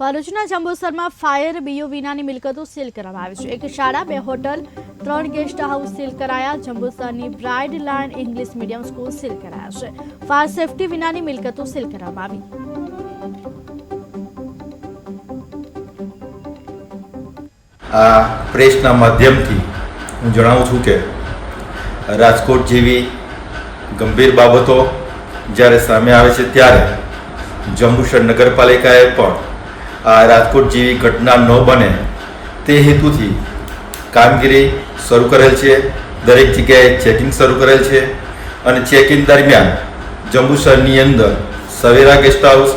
ભરૂચના જંબુસરમાં fire BO વિનાની મિલકતો સીલ કરવામાં આવી છે. એક શાળા, બે હોટલ, ત્રણ ગેસ્ટ હાઉસ સીલ કરાયા. જંબુસરની Bright Line English medium school seal કરાયા છે. ફાયર સેફટી વિનાની મિલકતો સીલ કરવામાં આવી. આ પ્રેસના માધ્યમથી હું જણાવું છું કે રાજકોટ જેવી ગંભીર બાબતો જ્યારે સામે આવે છે ત્યારે જંબુસર નગરપાલિકાએ પણ રાજકોટ જેવી ઘટના ન બને તે હેતુથી કામગીરી શરૂ કરેલ છે. દરેક જગ્યાએ ચેકિંગ શરૂ કરેલ છે અને ચેકિંગ દરમિયાન જંબુસરની અંદર Savera guest house,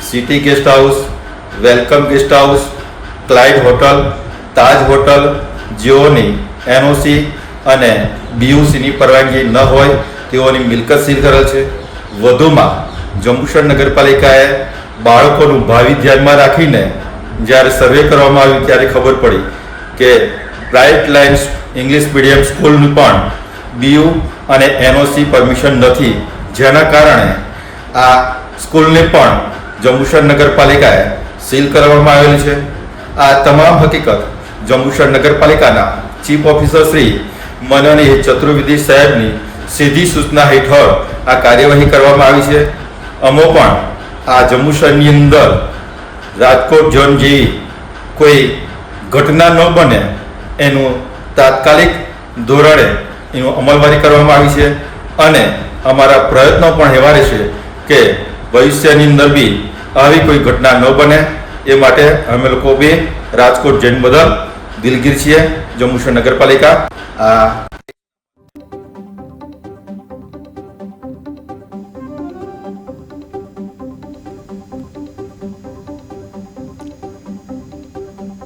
city guest house, welcome guest house, Clyde hotel, Taj hotel, જેઓની NOC અને બીયુસીની પરવાનગી ન હોય તેઓની મિલકત સીલ કરેલ છે. વધુમાં જંબુસર નગરપાલિકાએ બાળકોનું ભાવિ ધ્યાનમાં રાખીને જ્યારે સર્વે કરવામાં આવ્યું ત્યારે ખબર પડી કે બ્રાઇટ લાઇન્સ ઇંગ્લિશ મીડિયમ સ્કૂલનું પણ બીયુ અને એનઓસી પરમિશન નથી. જેના કારણે આ સ્કૂલને પણ જંબુસર નગરપાલિકાએ સીલ કરવામાં આવેલી છે. આ તમામ હકીકત જંબુસર નગરપાલિકાના ચીફ ઓફિસર શ્રી મનની ચતુર્વેદી સાહેબની સીધી સૂચના હેઠળ આ કાર્યવાહી કરવામાં આવી છે. અમો પણ આ જંબુસરની અંદર રાજકોટ ઝોન જેવી કોઈ ઘટના ન બને એનું તાત્કાલિક ધોરણે એનું અમલવારી કરવામાં આવી છે અને અમારા પ્રયત્નો પણ એવા રહેશે કે ભવિષ્યની અંદર બી આવી કોઈ ઘટના ન બને એ માટે અમે લોકો બી રાજકોટ જૈન બદલ દિલગીર છીએ જંબુસર નગરપાલિકા. આ